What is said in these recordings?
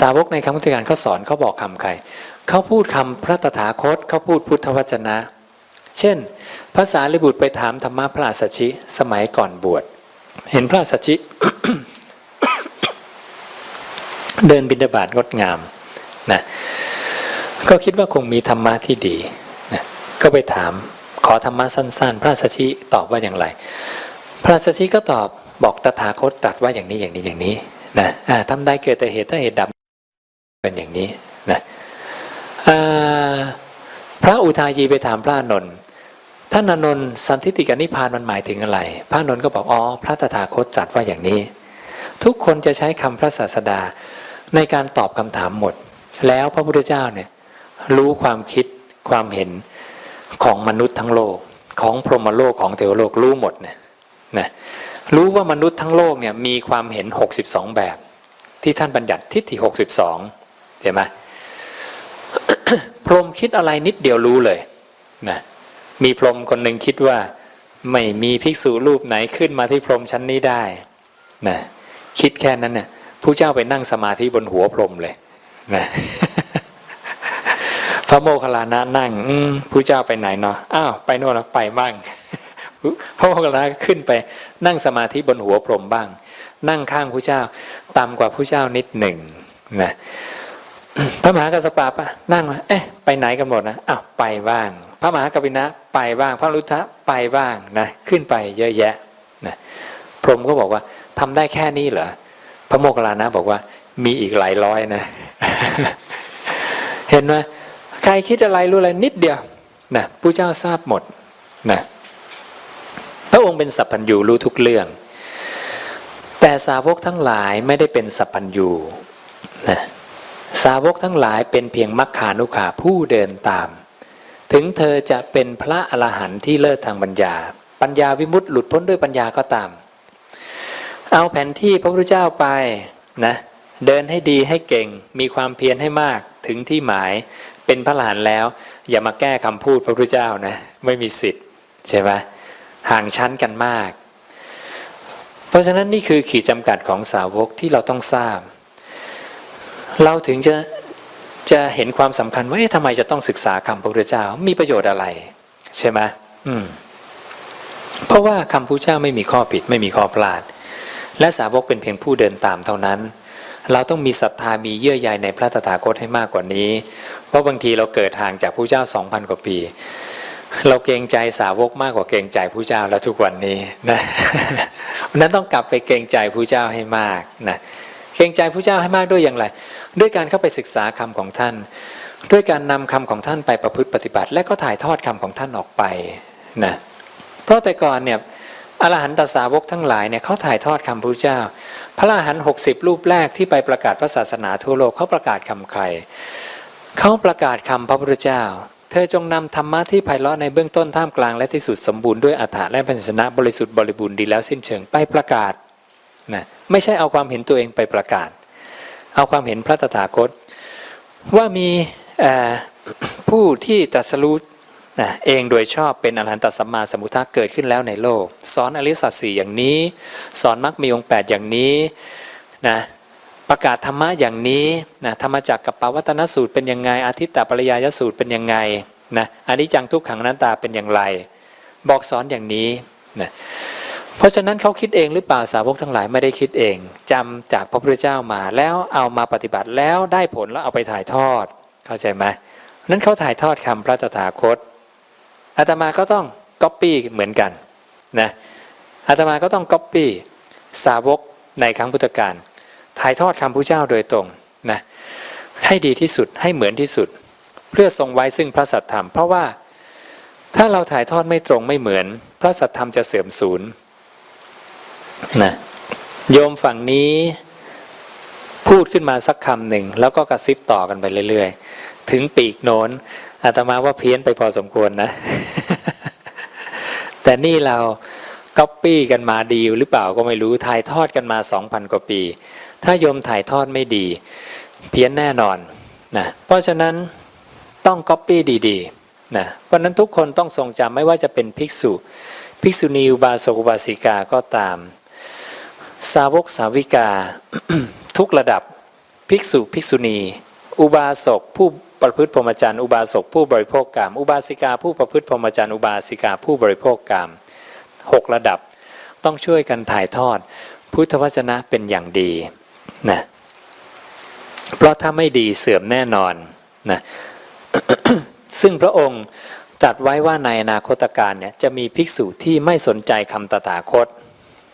สาวกในคำพุทธการเขาสอนเขาบอกคำใครเขาพูดคำพระตถาคตเขาพูดพุทธวจนะ เช่นภาษาลิบุตรไปถามธรรมะพระอัสสชิสมัยก่อนบวช เห็นพระอัสสชิ เดินบิณฑบาตงดงามนะก็คิดว่าคงมีธรรมะที่ดีนะก็ไปถามขอธรรมะสั้น ๆ พระอัสสชิตอบว่าอย่างไร พระอัสสชิก็ตอบบอกตถาคตตรัสว่าอย่างนี้อย่างนี้อย่างนี้นะทำได้เกิดแต่เหตุถ้าเหตุดับ เป็นอย่างนี้นะพระอุทายีไปถามพระอานนท์ท่านานนท์สันทิติกนิพานมันหมายถึงอะไร พระานนท์ก็บอกอ๋อพระตถาคตตรัสว่าอย่างนี้ ทุกคนจะใช้คำพระศาสดาในการตอบคำถามหมด แล้วพระพุทธเจ้าเนี่ยรู้ความคิดความเห็นของมนุษย์ทั้งโลกของพรหมโลกของเทวโลกรู้หมดเนี่ยนะรู้ว่ามนุษย์ทั้งโลกเนี่ยมีความเห็น 62 แบบ ที่ท่านบัญญัติทิฏฐิ 62 เห็นไหมพรหมคิดอะไรนิดเดียวรู้เลยนะมีพรหมคนหนึ่งคิดว่า ไม่มีภิกษุรูปไหนขึ้นมาที่พรหมชั้นนี้ได้นะคิดแค่นั้นเนี่ยผู้เจ้าไปนั่งสมาธิบนหัวพรหมเลยนะพระโมคคัลลานะนั่งผู้เจ้าไปไหนเนาะอ้าวไปโน่นแล้วไปบ้างพระโมคคัลลานะขึ้นไปนั่งสมาธิบนหัวพรหมบ้าง นั่งข้างผู้เจ้าต่ำกว่าผู้เจ้านิดหนึ่งนะ พระมหากัสสปะปะนั่งมาเอ๊ะไปไหนกันหมดนะอ้าวไปบ้าง พระมหากบินะไปบ้าง พระรุทธะไปบ้างนะขึ้นไปเยอะแยะนะพรหมก็บอกว่าทำได้แค่นี้เหรอพระโมคคัลลานะบอกว่ามีอีกหลายร้อยนะ เห็นไหมใครคิดอะไรรู้อะไรนิดเดียวนะผู้เจ้าทราบหมดนะพระองค์เป็นสัพพัญญูรู้ทุกเรื่อง แต่สาวกทั้งหลายไม่ได้เป็นสัพพัญญูนะ สาวกทั้งหลายเป็นเพียงมัคคานุขาผู้เดินตาม ถึงเธอจะเป็นพระอรหันต์ที่เลิศทางปัญญา ปัญญาวิมุตติหลุดพ้นด้วยปัญญาก็ตาม เอาแผนที่พระพุทธเจ้าไปนะเดินให้ดีให้เก่งมีความเพียรให้มากถึงที่หมายเป็นพระอรหันต์แล้ว อย่ามาแก้คำพูดพระพุทธเจ้านะไม่มีสิทธิ์ใช่ไหมห่างชั้นกันมาก เพราะฉะนั้นนี่คือขีดจำกัดของสาวกที่เราต้องทราบ เราถึงจะจะเห็นความสำคัญว่าเอ๊ะทำไมจะต้องศึกษาคำพระพุทธเจ้ามีประโยชน์อะไร ใช่ไหมอืมเพราะว่าคำพระพุทธเจ้าไม่มีข้อผิดไม่มีข้อพลาด และสาวกเป็นเพียงผู้เดินตามเท่านั้น เราต้องมีศรัทธามีเยื่อใยในพระตถาคตให้มากกว่านี้ เพราะบางทีเราเกิดห่างจากพระเจ้าสองพันกว่าปี เราเกรงใจสาวกมากกว่าเกรงใจพระเจ้าแล้วทุกวันนี้นะนั้นต้องกลับไปเกรงใจพระเจ้าให้มากนะเกรงใจพระเจ้าให้มากด้วยอย่างไร ด้วยการเข้าไปศึกษาคำของท่าน ด้วยการนำคำของท่านไปประพฤติปฏิบัติ และก็ถ่ายทอดคำของท่านออกไปนะเพราะแต่ก่อนเนี่ยอรหันตสาวกทั้งหลายเนี่ยเขาถ่ายทอดคำพระเจ้า พระอรหันต์หกสิบรูปแรกที่ไปประกาศพระศาสนาทั่วโลกเขาประกาศคำใครเขาประกาศคำพระพุทธเจ้า เธอจงนำธรรมะที่ไพเราะในเบื้องต้นท่ามกลางและที่สุดสมบูรณ์ด้วยอัฏฐะและพันชนะบริสุทธิ์บริบูรณ์ดีแล้วสิ้นเชิงไปประกาศนะไม่ใช่เอาความเห็นตัวเองไปประกาศ เอาความเห็นพระตถาคต ว่ามีผู้ที่ตรัสรู้นะเองโดยชอบเป็นอรหันตสัมมาสัมพุทธะเกิดขึ้นแล้วในโลก สอนอริยสัจสี่อย่างนี้ สอนมรรคมีองค์แปดอย่างนี้นะประกาศธรรมะอย่างนี้นะธรรมจักรกับปวัตนสูตรเป็นยังไงอาทิตตปริยายสูตรเป็นยังไงนะอนิจจังทุกขังนันตาเป็นอย่างไร บอกสอนอย่างนี้นะ เพราะฉะนั้นเขาคิดเองหรือเปล่าสาวกทั้งหลายไม่ได้คิดเองจำจากพระพุทธเจ้ามาแล้วเอามาปฏิบัติแล้วได้ผลแล้วเอาไปถ่ายทอดเข้าใจไหมนั้นเขาถ่ายทอดคำพระตถาคตอาตมาก็ต้องก๊อปปี้เหมือนกันนะอาตมาก็ต้องก๊อปปี้สาวกในครั้งพุทธกาลถ่ายทอดคำพระเจ้าโดยตรงนะให้ดีที่สุดให้เหมือนที่สุด เพื่อทรงไว้ซึ่งพระสัทธรรม เพราะว่าถ้าเราถ่ายทอดไม่ตรงไม่เหมือน พระสัทธรรมจะเสื่อมสูญ นะโยมฝั่งนี้พูดขึ้นมาสักคำหนึ่ง แล้วก็กระซิบต่อกันไปเรื่อยๆ ถึงปีกโน้นอาตมาว่าเพี้ยนไปพอสมควรนะ แต่นี่เราก๊อปปี้กันมาดีหรือเปล่าก็ไม่รู้ถ่ายทอดกันมาสองพันกว่าปี ถ้าโยมถ่ายทอดไม่ดี เพี้ยนแน่นอนนะเพราะฉะนั้นต้องก๊อปปี้ดีๆนะเพราะนั้นทุกคนต้องทรงจำไม่ว่าจะเป็นภิกษุ ภิกษุณีอุบาสกอุบาสิกาก็ตาม สาวกสาวิกา ทุกระดับภิกษุภิกษุณี อุบาสกผู้ประพฤติพรหมจรรย์อุบาสกผู้บริโภคกามอุบาสิกาผู้ประพฤติพรหมจรรย์อุบาสิกาผู้บริโภคกามหกระดับต้องช่วยกันถ่ายทอด พุทธวจนะเป็นอย่างดีนะเพราะถ้าไม่ดีเสื่อมแน่นอนนะซึ่งพระองค์ตรัสไว้ว่าในอนาคตการเนี่ยจะมีภิกษุที่ไม่สนใจคำตถาคต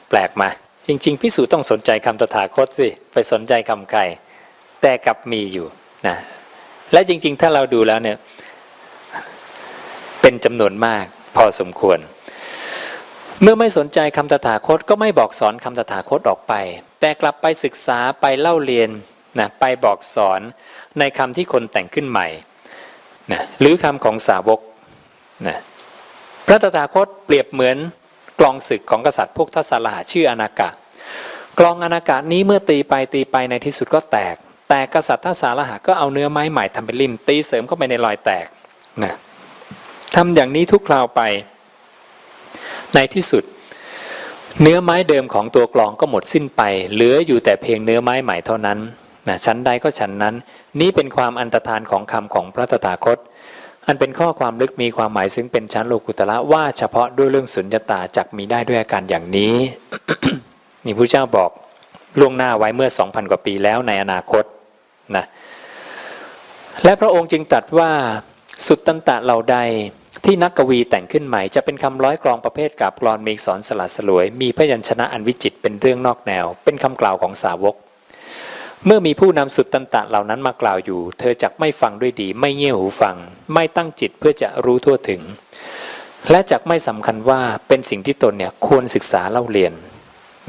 แปลกมา จริงๆภิกษุต้องสนใจคำตถาคตสิไปสนใจคำใครแต่กลับมีอยู่นะและจริง ๆ ถ้าเราดูแล้วเนี่ยเป็นจำนวนมากพอสมควร เมื่อไม่สนใจคำตถาคตก็ไม่บอกสอนคำตถาคตออกไป แต่กลับไปศึกษาไปเล่าเรียนนะไปบอกสอนในคำที่คนแต่งขึ้นใหม่นะหรือคำของสาวกนะพระตถาคตเปรียบเหมือน ลองศึกของกษัตริย์พวกทัศลาชื่ออนากะ กลองอนากะนี้เมื่อตีไปตีไปในที่สุดก็แตก แต่กษัตริย์ทัศาลหะก็เอาเนื้อไม้ใหม่ทำเป็นริมตีเสริมเข้าไปในรอยแตกนะทำอย่างนี้ทุกคราวไป ในที่สุด เนื้อไม้เดิมของตัวกลองก็หมดสิ้นไป เหลืออยู่แต่เพียงเนื้อไม้ใหม่เท่านั้นนะชั้นใดก็ชั้นนั้น นี้เป็นความอันตรธานของคำของพระตถาคต อันเป็นข้อความลึกมีความหมายซึ่งเป็นชั้นโลกุตละว่าเฉพาะด้วยเรื่องสุญญตาจักมีได้ด้วยอาการอย่างนี้ นี่พระเจ้าบอกล่วงหน้าไว้เมื่อ 2,000 กว่าปีแล้วในอนาคตนะและพระองค์จึงตรัสว่าสุดตันตะเหล่าใดที่นักกวีแต่งขึ้นใหม่จะเป็นคำร้อยกลองประเภทกับกรอนมีสอนสลัดสลวย มีพยัญชนะอันวิจิตเป็นเรื่องนอกแนว เป็นคำกล่าวของสาวก เมื่อมีผู้นำสุดตันตะเหล่านั้นมากล่าวอยู่ เธอจักไม่ฟังด้วยดี ไม่เงี่ยหูฟัง ไม่ตั้งจิตเพื่อจะรู้ทั่วถึง และจักไม่สำคัญว่าเป็นสิ่งที่ตนเนี่ยควรศึกษาเล่าเรียน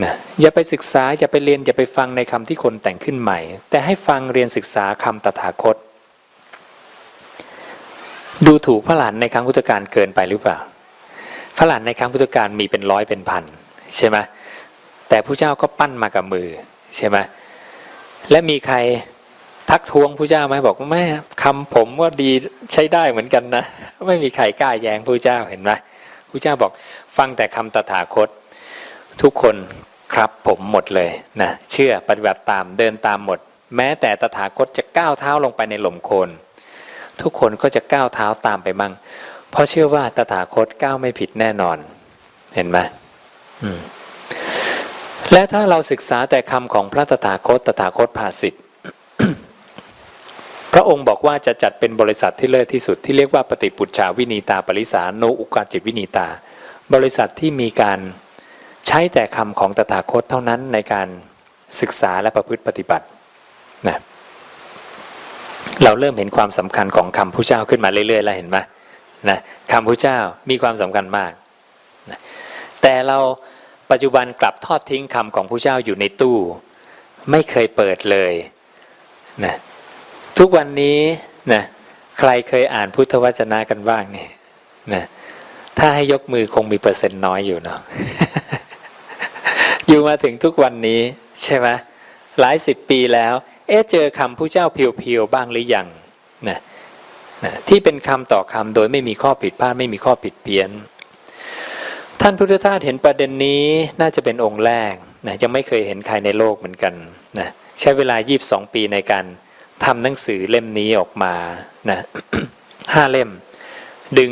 นะอย่าไปศึกษาอย่าไปเรียนอย่าไปฟังในคำที่คนแต่งขึ้นใหม่ แต่ให้ฟังเรียนศึกษาคำตถาคต ดูถูกพระหลานในครั้งพุทธกาลเกินไปหรือเปล่า พระหลานในครั้งพุทธกาลมีเป็นร้อยเป็นพันใช่ไหมแต่ผู้เจ้าก็ปั้นมากับมือใช่ไหม และมีใครทักท้วงผู้เจ้าไหมบอกแม่คำผมว่าดีใช้ได้เหมือนกันนะไม่มีใครกล้าแย้งผู้เจ้าเห็นไหมผู้เจ้าบอกฟังแต่คำตถาคต ทุกคนครับผมหมดเลยนะเชื่อปฏิบัติตามเดินตามหมด แม้แต่ตถาคตจะก้าวเท้าลงไปในหล่มโคนทุกคนก็จะก้าวเท้าตามไปมั่ง เพราะเชื่อว่าตถาคตก้าวไม่ผิดแน่นอน เห็นไหมอืม และถ้าเราศึกษาแต่คำของพระตถาคตตถาคตภาสิทธิ์พระองค์บอกว่าจะจัดเป็นบริษัทที่เลิศที่สุดที่เรียกว่าปฏิปุจฉาวินีตาปริสาโนอุกาจิตวินีตา บริษัทที่มีการใช้แต่คำของตถาคตเท่านั้นในการศึกษาและประพฤติปฏิบัตินะเราเริ่มเห็นความสำคัญของคำผู้เจ้าขึ้นมาเรื่อยๆแล้วเห็นไหมนะคำผู้เจ้ามีความสำคัญมากนะแต่เรา ปัจจุบันกลับทอดทิ้งคำของผู้เจ้าอยู่ในตู้ ไม่เคยเปิดเลยนะทุกวันนี้นะใครเคยอ่านพุทธวจนะกันบ้างนี่นะถ้าให้ยกมือคงมีเปอร์เซ็นต์น้อยอยู่เนาะอยู่มาถึงทุกวันนี้ใช่ไหมหลายสิบปีแล้ว เอ๊ะเจอคำผู้เจ้าเพียวๆบ้างหรือยังนะนะที่เป็นคำต่อคำโดยไม่มีข้อผิดพลาดไม่มีข้อผิดเพี้ยน ท่านพุทธทาสเห็นประเด็นนี้น่าจะเป็นองค์แรกนะยังไม่เคยเห็นใครในโลกเหมือนกันนะใช้เวลา 22 ปีในการทำหนังสือเล่มนี้ออกมานะห้าเล่ม ดึง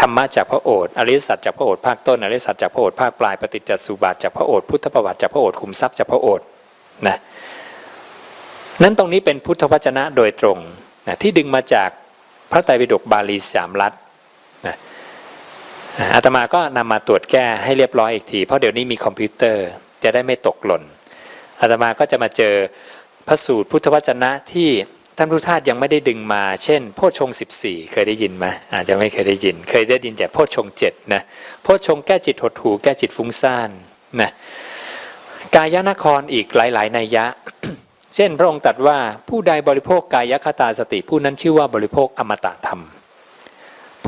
ธรรมะจากพระโอษฐ์อริสัจจากพระโอษฐ์ภาคต้นอริสัจจากพระโอษฐ์ภาคปลายปฏิจจสุบาทจากพระโอษฐ์พุทธประวัติจากพระโอษฐ์ขุมทรัพย์จากพระโอษฐ์นะนั้นตรงนี้เป็นพุทธวจนะโดยตรงนะที่ดึงมาจากพระไตรปิฎกบาลีสามรัฐนะ อาตมาก็นำมาตรวจแก้ให้เรียบร้อยอีกที เพราะเดี๋ยวนี้มีคอมพิวเตอร์จะได้ไม่ตกหล่นอาตมาก็จะมาเจอพระสูตรพุทธวจนะที่ท่านพุทธทาสยังไม่ได้ดึงมา เช่น โพชฌง14เคยได้ยินไหมอาจจะไม่เคยได้ยิน เคยได้ยินแต่โพชฌงเจ็ดนะโพชฌงแก้จิตหดหูแก้จิตฟุ้งซ่านนะกายนครอีกหลายๆนัยยะ เช่นพระองค์ตรัสว่าผู้ใดบริโภคกายคตาสติผู้นั้นชื่อว่าบริโภคอมตะธรรม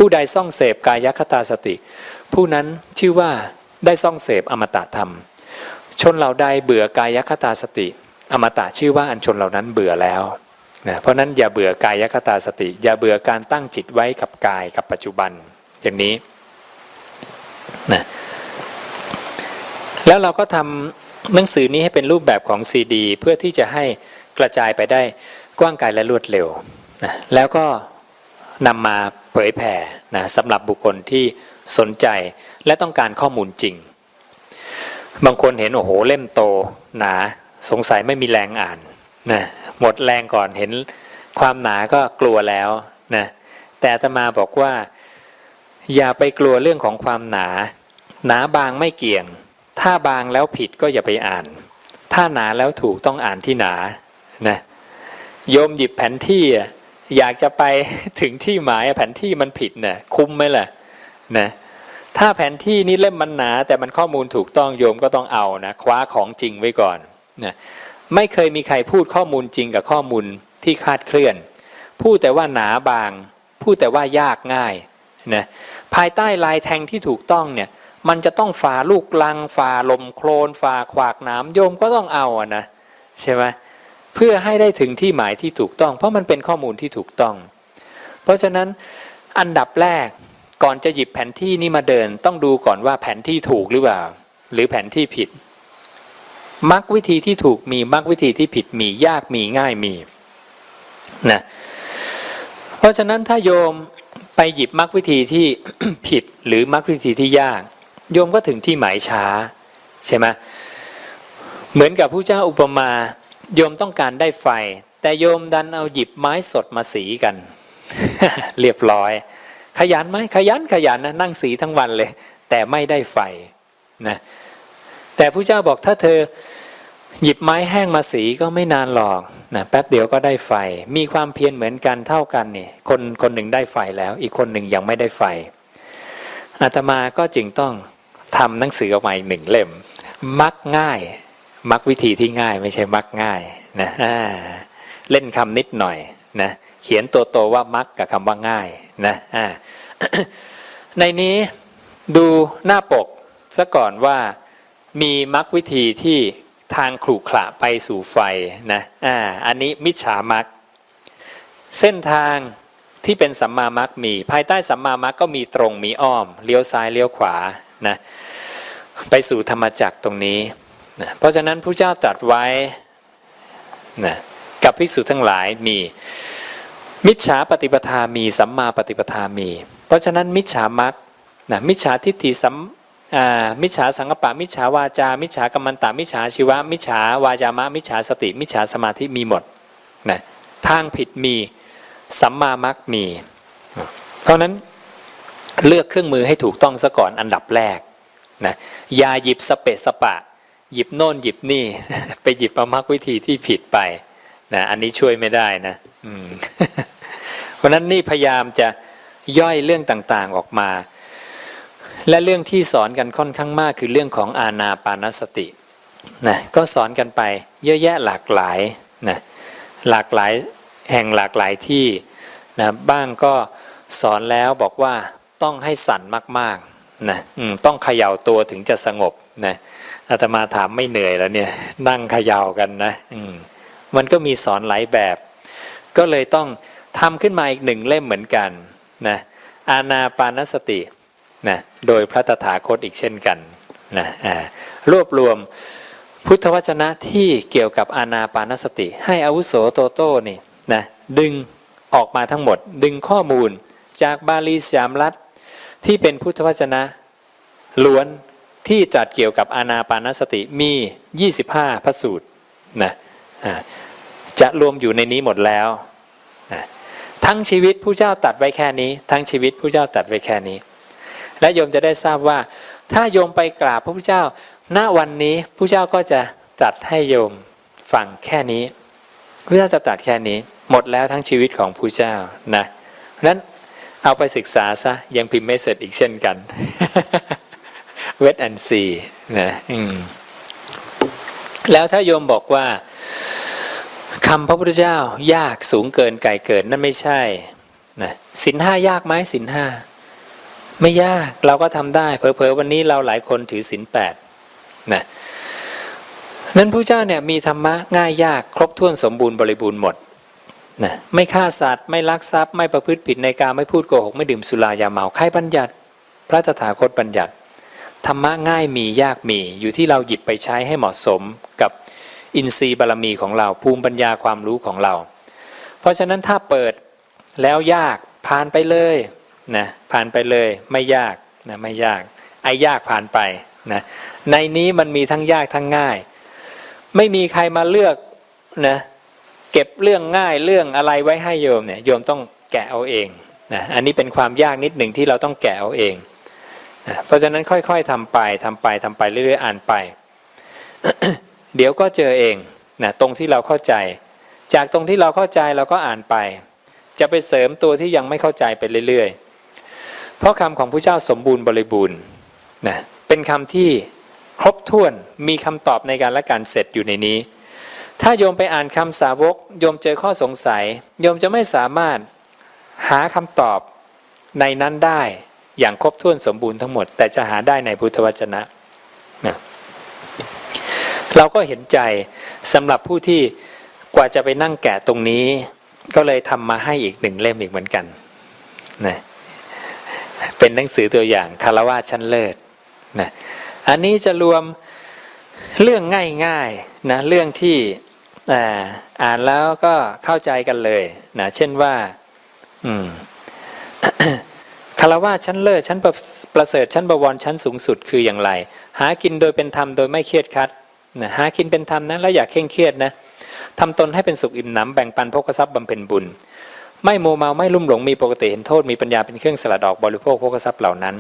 ผู้ใดซ่องเสพกายคตาสติ ผู้นั้นชื่อว่าได้ซ่องเสพอมตะธรรม ชนเหล่าใดเบื่อกายคตาสติ อมตะชื่อว่าอันชนเหล่านั้นเบื่อแล้วนะเพราะนั้นอย่าเบื่อกายคตาสติ อย่าเบื่อการตั้งจิตไว้กับกายกับปัจจุบันอย่างนี้นะแล้วเราก็ทำหนังสือนี้ให้เป็นรูปแบบของซีดีเพื่อที่จะให้กระจายไปได้กว้างไกลและรวดเร็วนะแล้วก็ นำมาเผยแผ่นะสำหรับบุคคลที่สนใจและต้องการข้อมูลจริง บางคนเห็นโอ้โหเล่มโตหนาสงสัยไม่มีแรงอ่านนะหมดแรงก่อนเห็นความหนาก็กลัวแล้วนะแต่ตมาบอกว่า อย่าไปกลัวเรื่องของความหนา หนาบางไม่เกี่ยง ถ้าบางแล้วผิดก็อย่าไปอ่าน ถ้าหนาแล้วถูกต้องอ่านที่หนานะโยมหยิบแผนที่ อยากจะไปถึงที่หมายแผนที่มันผิดเน่ะคุ้มไหมล่ะนะถ้าแผนที่นี้เล่มมันหนา แต่มันข้อมูลถูกต้องโยมก็ต้องเอานะคว้าของจริงไว้ก่อนนะไม่เคยมีใครพูดข้อมูลจริงกับข้อมูลที่คาดเคลื่อน พูดแต่ว่าหนาบาง พูดแต่ว่ายากง่ายนะภายใต้ลายแทงที่ถูกต้องเนี่ยมันจะต้องฝ่าลูกลังฝ่าลมโคลนฝ่าขวากน้ำโยมก็ต้องเอาอะนะใช่ไหม เพื่อให้ได้ถึงที่หมายที่ถูกต้อง เพราะมันเป็นข้อมูลที่ถูกต้อง เพราะฉะนั้นอันดับแรกก่อนจะหยิบแผนที่นี้มาเดิน ต้องดูก่อนว่าแผนที่ถูกหรือเปล่า หรือแผนที่ผิดมักวิธีที่ถูกมีมักวิธีที่ผิดมียากมีง่ายมีนะเพราะฉะนั้นถ้าโยมไปหยิบมักวิธีที่ผิดหรือมักวิธีที่ยาก โยมก็ถึงที่หมายช้า ใช่ไหมเหมือนกับผู้เจ้าอุปมา โยมต้องการได้ไฟ แต่โยมดันเอาหยิบไม้สดมาสีกัน เรียบร้อย ขยันไหมขยันขยันนะนั่งสีทั้งวันเลย แต่ไม่ได้ไฟนะแต่ผู้เจ้าบอกถ้าเธอหยิบไม้แห้งมาสีก็ไม่นานหรอกนะแป๊บเดียวก็ได้ไฟ มีความเพียรเหมือนกันเท่ากันนี่คนคนหนึ่งได้ไฟแล้ว อีกคนหนึ่งยังไม่ได้ไฟอาตมาก็จึงต้องทำหนังสือออกมาอีกหนึ่งเล่ม มักง่าย มักวิธีที่ง่ายไม่ใช่มักง่ายนะเล่นคำนิดหน่อยนะเขียนตัวโตว่ามักกับคำว่าง่ายนะในนี้ดูหน้าปกซะก่อนว่ามีมักวิธีที่ทางขรุขระไปสู่ไฟนะอ่าอันนี้มิจฉามักเส้นทางที่เป็นสัมมามักมี ภายใต้สัมมามักก็มีตรงมีอ้อม เลี้ยวซ้ายเลี้ยวขวานะไปสู่ธรรมจักรตรงนี้ นะเพราะฉะนั้นผู้เจ้าตรัสไว้นะกับภิกษุทั้งหลายมีมิจฉาปฏิปทามีสัมมาปฏิปทามี เพราะฉะนั้นมิจฉามักนะมิจฉาทิฏฐิสัมมิจฉาสังกปะมิจฉาวาจา มิจฉากัมมันตามิจฉาชีวะ มิจฉาวาจามะ มิจฉาสติ มิจฉาสมาธิมีหมดนะทางผิดมีสัมมามักมี เพราะนั้นเลือกเครื่องมือให้ถูกต้องซะก่อนอันดับแรกนะอย่าหยิบสเปะสปะ หยิบโน่นหยิบนี่ ไปหยิบเอามักวิธีที่ผิดไปนะอันนี้ช่วยไม่ได้นะอืมเพราะนั้นนี่พยายามจะย่อยเรื่องต่างๆออกมา และเรื่องที่สอนกันค่อนข้างมากคือเรื่องของอาณาปานสตินะก็สอนกันไปเยอะแยะหลากหลายนะหลากหลายแห่งหลากหลายที่นะบ้างก็สอนแล้วบอกว่าต้องให้สั่นมากๆนะต้องเขย่าตัวถึงจะสงบนะ อาตมาถามไม่เหนื่อยแล้วเนี่ย นั่งขย่ากันนะอืมมันก็มีสอนหลายแบบ ก็เลยต้องทำขึ้นมาอีกหนึ่งเล่มเหมือนกันนะอาณาปานสตินะโดยพระตถาคตอีกเช่นกันนะรวบรวมพุทธวจนะที่เกี่ยวกับอาณาปานสติ ให้อาวุโสโตโต้นี่นะดึงออกมาทั้งหมด ดึงข้อมูลจากบาลีสามรัฐที่เป็นพุทธวจนะล้วน ที่ตรัสเกี่ยวกับอาณาปานสติมี 25 พระสูตรนะจะรวมอยู่ในนี้หมดแล้ว ทั้งชีวิตผู้เจ้าตัดไว้แค่นี้ ทั้งชีวิตผู้เจ้าตัดไว้แค่นี้ และโยมจะได้ทราบว่า ถ้าโยมไปกราบพระพุทธเจ้า ณวันนี้ผู้เจ้าก็จะตัดให้โยมฟังแค่นี้พระเจ้าจะตัดแค่นี้ หมดแล้วทั้งชีวิตของผู้เจ้านะนั้นเอาไปศึกษาซะยังพิมพ์ไม่เสร็จอีกเช่นกัน เวทแอนซีนะอืมแล้วถ้าโยมบอกว่าคำพระพุทธเจ้ายากสูงเกินไกลเกินนั่นไม่ใช่นะสินห้ายากไหมสินห้าไม่ยากเราก็ทำได้เผลอๆวันนี้เราหลายคนถือศีลแปดนะนั้นพระเจ้าเนี่ยมีธรรมะง่ายยากครบถ้วนสมบูรณ์บริบูรณ์หมดนะไม่ฆ่าสัตว์ไม่ลักทรัพย์ไม่ประพฤติผิดในการไม่พูดโกหกไม่ดื่มสุรายาเมาใครบัญญัติ พระตถาคตบัญญัติ ธรรมะง่ายมียากมีอยู่ที่เราหยิบไปใช้ให้เหมาะสมกับอินทรีย์บารมีของเราภูมิปัญญาความรู้ของเรา เพราะฉะนั้นถ้าเปิดแล้วยากผ่านไปเลยนะผ่านไปเลยไม่ยากนะไม่ยาก ไอ้ยากผ่านไปนะในนี้มันมีทั้งยากทั้งง่าย ไม่มีใครมาเลือกนะเก็บเรื่องง่ายเรื่องอะไรไว้ให้โยมเนี่ยโยมต้องแกะเอาเองนะอันนี้เป็นความยากนิดหนึ่งที่เราต้องแกะเอาเอง เพราะฉะนั้นค่อยๆทำไปทำไปทำไปเรื่อยๆอ่านไป เดี๋ยวก็เจอเองนะตรงที่เราเข้าใจ จากตรงที่เราเข้าใจเราก็อ่านไป จะไปเสริมตัวที่ยังไม่เข้าใจไปเรื่อยๆ เพราะคำของพระเจ้าสมบูรณ์บริบูรณ์นะเป็นคำที่ครบถ้วนมีคำตอบในการละการเสร็จอยู่ในนี้ ถ้าโยมไปอ่านคำสาวกโยมเจอข้อสงสัย โยมจะไม่สามารถหาคำตอบในนั้นได้ อย่างครบถ้วนสมบูรณ์ทั้งหมด แต่จะหาได้ในพุทธวจนะนะเราก็เห็นใจสำหรับผู้ที่กว่าจะไปนั่งแกะตรงนี้ ก็เลยทำมาให้อีกหนึ่งเล่มอีกเหมือนกันนะเป็นหนังสือตัวอย่างคารวะชั้นเลิศนะอันนี้จะรวมเรื่องง่ายๆนะเรื่องที่อ่าอ่านแล้วก็เข้าใจกันเลยนะเช่นว่า อืม คารวะชั้นเลิศชั้นประเสริฐชั้นบวรชั้นสูงสุดคืออย่างไร หากินโดยเป็นธรรมโดยไม่เครียดคัดนะหากินเป็นธรรมนะแล้วอย่าเคร่งเครียดนะทำตนให้เป็นสุขอิ่มหนำแบ่งปันพกทรัพย์บำเพ็ญบุญ ไม่โมเมาไม่ลุ่มหลงมีปกติเห็นโทษมีปัญญาเป็นเครื่องสลัดอกบริโภคพกทรัพย์เหล่านั้น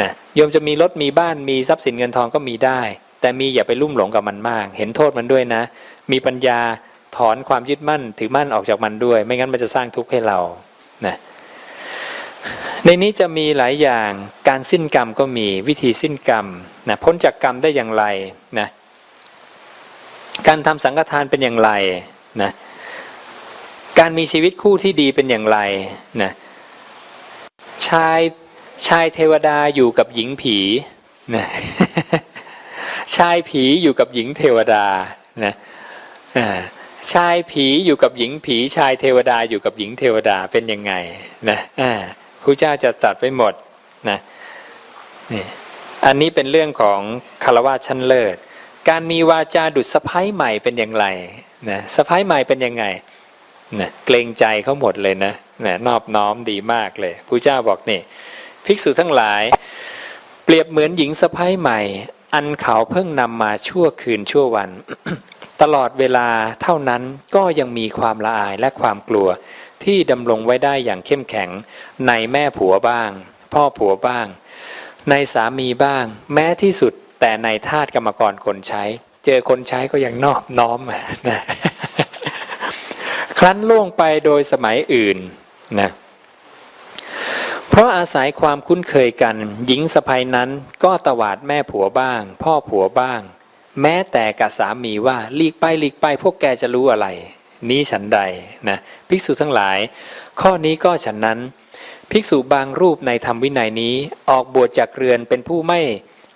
นะโยมจะมีรถมีบ้านมีทรัพย์สินเงินทองก็มีได้ แต่มีอย่าไปลุ่มหลงกับมันมาก เห็นโทษมันด้วยนะ มีปัญญาถอนความยึดมั่นถือมั่นออกจากมันด้วย ไม่งั้นมันจะสร้างทุกข์ให้เรานะ ในนี้จะมีหลายอย่างการสิ้นกรรมก็มีวิธีสิ้นกรรมนะพ้นจากกรรมได้อย่างไรนะการทำสังฆทานเป็นอย่างไรนะการมีชีวิตคู่ที่ดีเป็นอย่างไรนะชายชายเทวดาอยู่กับหญิงผีนะชายผีอยู่กับหญิงเทวดานะชายผีอยู่กับหญิงผี ชายเทวดาอยู่กับหญิงเทวดาเป็นยังไงนะอ่า พระเจ้าจะตัดไปหมดนะนี่อันนี้เป็นเรื่องของคารวะชั้นเลิศ การมีวาจาดุจสะพ้ายใหม่เป็นอย่างไรนะสะพ้ายใหม่เป็นยังไงนะเกรงใจเขาหมดเลยนะนะนอบน้อมดีมากเลยพระเจ้าบอกนี่ภิกษุทั้งหลาย เปรียบเหมือนหญิงสะพ้ายใหม่ อันเขาเพิ่งนำมาชั่วคืนชั่ววัน ตลอดเวลาเท่านั้นก็ยังมีความละอายและความกลัว ที่ดำรงไว้ได้อย่างเข้มแข็ง ในแม่ผัวบ้าง พ่อผัวบ้าง ในสามีบ้าง แม้ที่สุดแต่ในทาสกรรมกรคนใช้ เจอคนใช้ก็ยังนอบน้อมนะครั้นล่วงไปโดยสมัยอื่นนะเพราะอาศัยความคุ้นเคยกัน หญิงสะพ้ยนั้นก็ตวาดแม่ผัวบ้าง พ่อผัวบ้าง แม้แต่กับสามีว่าหลีกไปหลีกไปพวกแกจะรู้อะไร นี้ฉันใดนะภิกษุทั้งหลาย ข้อนี้ก็ฉันนั้น ภิกษุบางรูปในธรรมวินัยนี้ออกบวชจากเรือนเป็นผู้ไม่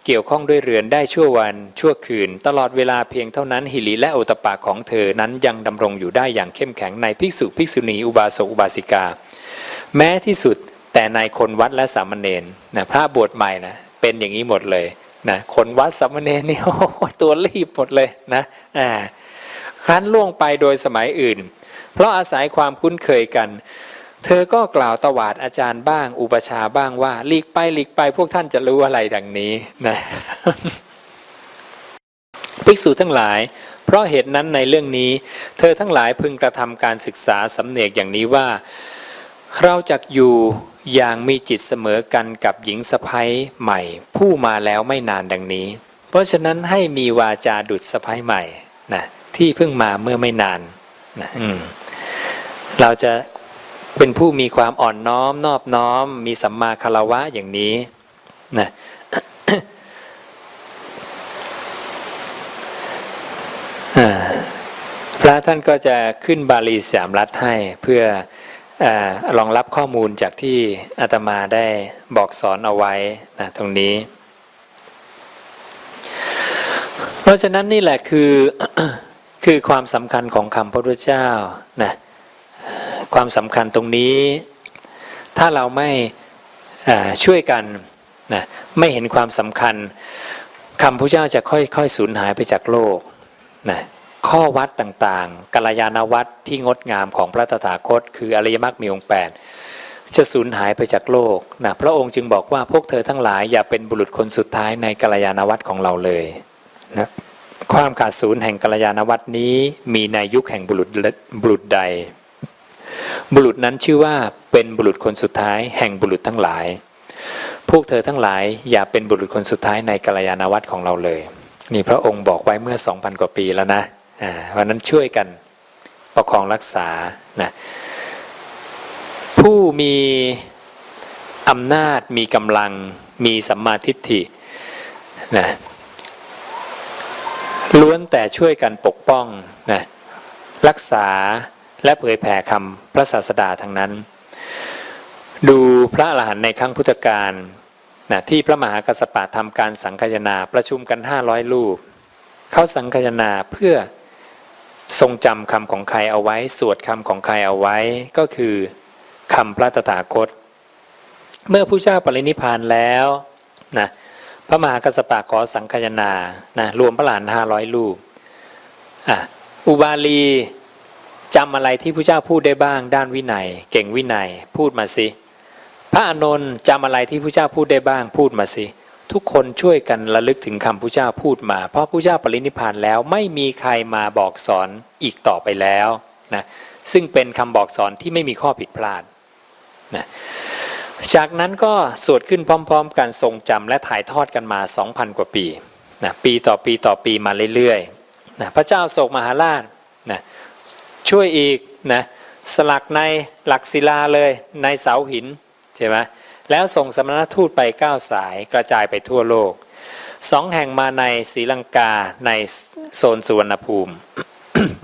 เกี่ยวข้องด้วยเรือนได้ชั่ววันชั่วคืน ตลอดเวลาเพียงเท่านั้นหิริและโอตปะของเธอนั้นยังดำรงอยู่ได้อย่างเข้มแข็งในภิกษุภิกษุณีอุบาสกอุบาสิกา แม้ที่สุดแต่ในคนวัดและสามเณรนะพระบวชใหม่นะเป็นอย่างนี้หมดเลยนะคนวัดสามเณรนี่โอ้ตัวรีบหมดเลยนะอ่า ครั้นล่วงไปโดยสมัยอื่น เพราะอาศัยความคุ้นเคยกัน เธอก็กล่าวตวาดอาจารย์บ้าง อุปชาบ้างว่าหลีกไปหลีกไปพวกท่านจะรู้อะไรดังนี้นะภิกษุทั้งหลาย เพราะเหตุนั้นในเรื่องนี้ เธอทั้งหลายพึงกระทำการศึกษาสำเนกอย่างนี้ว่า เราจักอยู่อย่างมีจิตเสมอกันกับหญิงสะพ้ยใหม่ ผู้มาแล้วไม่นานดังนี้ เพราะฉะนั้นให้มีวาจาดุจสะพ้ยใหม่นะ ที่เพิ่งมาเมื่อไม่นานนะอืมเราจะเป็นผู้มีความอ่อนน้อม นอบน้อม มีสัมมาคารวะอย่างนี้นะพระท่านก็จะขึ้นบาลีสามรัฐให้เพื่อออรองรับข้อมูลจากที่อาตมาได้บอกสอนเอาไว้นะตรงนี้ เพราะฉะนั้นนี่แหละคือ คือความสำคัญของคำพระพุทธเจ้านะความสำคัญตรงนี้ ถ้าเราไม่ช่วยกันนะไม่เห็นความสำคัญคำพระเจ้าจะค่อยๆสูญหายไปจากโลกนะข้อวัดต่างๆกัลยาณวัดที่งดงามของพระตถาคต คืออริยมรรคมีองค์แปดจะสูญหายไปจากโลกนะพระองค์จึงบอกว่าพวกเธอทั้งหลายอย่าเป็นบุรุษคนสุดท้ายในกัลยาณวัดของเราเลยนะ ความขาดศูนย์แห่งกัลยาณวัดนี้มีในยุคแห่งบุรุษบุรุษใด บุรุษนั้นชื่อว่าเป็นบุรุษคนสุดท้ายแห่งบุรุษทั้งหลาย พวกเธอทั้งหลายอย่าเป็นบุรุษคนสุดท้ายในกัลยาณวัดของเราเลย นี่พระองค์บอกไว้เมื่อ 2,000 กว่าปีแล้วนะวันนั้นช่วยกันประคองรักษานะผู้มีอำนาจมีกำลังมีสัมมาทิฏฐินะ ล้วนแต่ช่วยกันปกป้องนะรักษาและเผยแผ่คำพระศาสดาทั้งนั้น ดูพระอรหันต์ในครั้งพุทธกาลนะที่พระมหากัสสปะทำการสังคายนาประชุมกัน 500 รูป เขาสังคายนาเพื่อทรงจำคำของใครเอาไว้ สวดคำของใครเอาไว้ก็คือคำพระตถาคต เมื่อผู้เจ้าปรินิพานแล้วนะ พระมหากัสสปะขอสังคยนานะรวมพระหลานห้าร้อยรูปอะอุบาลีจำอะไรที่ผู้เจ้าพูดได้บ้าง ด้านวินัย เก่งวินัยพูดมาสิพระอานนท์จำอะไรที่ผู้เจ้าพูดได้บ้าง พูดมาสิทุกคนช่วยกันระลึกถึงคำผู้เจ้าพูดมา เพราะผู้เจ้าปรินิพานแล้วไม่มีใครมาบอกสอนอีกต่อไปแล้วนะซึ่งเป็นคำบอกสอนที่ไม่มีข้อผิดพลาดนะ จากนั้นก็สวดขึ้นพร้อม ๆ กันทรงจำและถ่ายทอดกันมา 2,000 กว่าปีนะปีต่อปีต่อปีมาเรื่อยๆนะพระเจ้าโศกมหาราชนะช่วยอีกนะสลักในหลักศิลาเลยในเสาหินใช่ไหมแล้วส่งสมณทูตไป9สายกระจายไปทั่วโลกสองแห่งมาในศรีลังกาในโซนสุวรรณภูมิ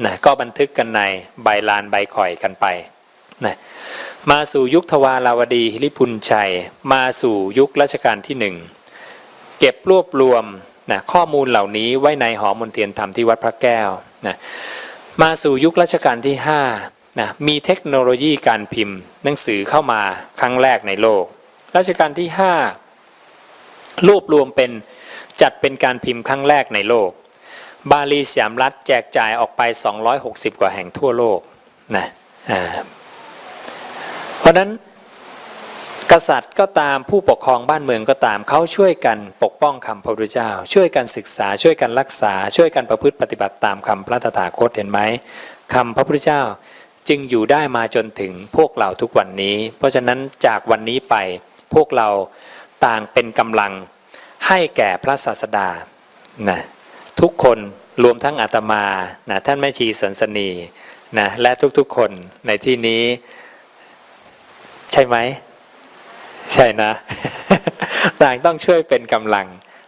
นะก็บันทึกกันในใบลานใบข่อยกันไปนะ มาสู่ยุคทวาราวดีฮิริพุนชัย มาสู่ยุครัชกาลที่หนึ่งเก็บรวบรวมนะข้อมูลเหล่านี้ไว้ในหอมนเทียนธรรมที่วัดพระแก้วนะมาสู่ยุครัชกาลที่5นะมีเทคโนโลยีการพิมพ์ หนังสือเข้ามาครั้งแรกในโลก รัชกาลที่ 5 รวบรวมเป็นจัดเป็นการพิมพ์ครั้งแรกในโลก บาลีสยามรัฐแจกจ่ายออกไป 260 กว่าแห่งทั่วโลกนะอ่า ราะนั้นกษัตริย์ก็ตามผู้ปกครองบ้านเมืองก็ตามเขาช่วยกันปกป้องคำพระพุทธเจ้า ช่วยกันศึกษาช่วยกันรักษา ช่วยกันประพฤติปฏิบัติตามคำพระตถาคตเห็นไหมคำพระพุทธเจ้าจึงอยู่ได้มาจนถึงพวกเราทุกวันนี้ เพราะฉะนั้นจากวันนี้ไปพวกเราต่างเป็นกำลังให้แก่พระศาสดานะทุกคนรวมทั้งอาตมานะท่านแม่ชีสันสนีนะและทุกๆคนในที่นี้ ใช่ไหม ใช่นะ ต่างต้องช่วยเป็นกำลัง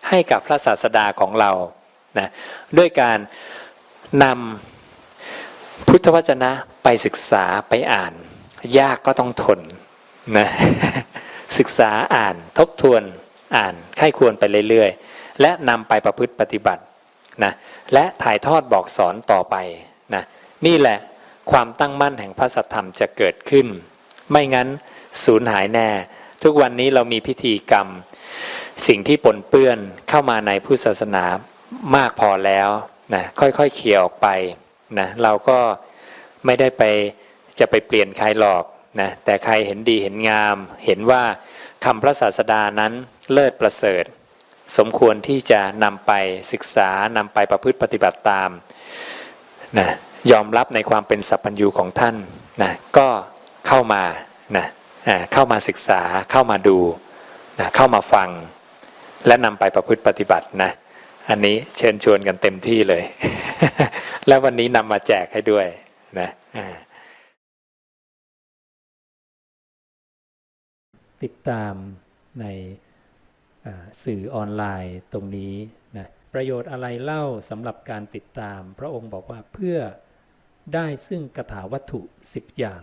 ให้กับพระศาสดาของเรานะด้วยการนำพุทธวจนะไปศึกษาไปอ่าน ยากก็ต้องทนนะศึกษาอ่านทบทวนอ่านไข้ควรไปเรื่อยๆ และนำไปประพฤติปฏิบัตินะและถ่ายทอดบอกสอนต่อไปนะนี่แหละความตั้งมั่นแห่งพระสัทธรรมจะเกิดขึ้น ไม่งั้น สูญหายแน่ ทุกวันนี้เรามีพิธีกรรม สิ่งที่ปนเปื้อนเข้ามาในพุทธศาสนามากพอแล้วนะค่อยๆเคลียออกไปนะเราก็ไม่ได้ไปจะไปเปลี่ยนใครหรอกนะแต่ใครเห็นดีเห็นงาม เห็นว่าคำพระศาสดานั้นเลิศประเสริฐ สมควรที่จะนำไปศึกษานำไปประพฤติปฏิบัติตามนะยอมรับในความเป็นสัพพัญญูของท่านนะก็เข้ามานะ เข้ามาศึกษาเข้ามาดูนะเข้ามาฟัง และนำไปประพฤติปฏิบัตินะอันนี้เชิญชวนกันเต็มที่เลย แล้ววันนี้นำมาแจกให้ด้วยนะติดตามในสื่อออนไลน์ตรงนี้นะประโยชน์อะไรเล่าสำหรับการติดตาม พระองค์บอกว่าเพื่อได้ซึ่งกถาวัตถุ 10 อย่าง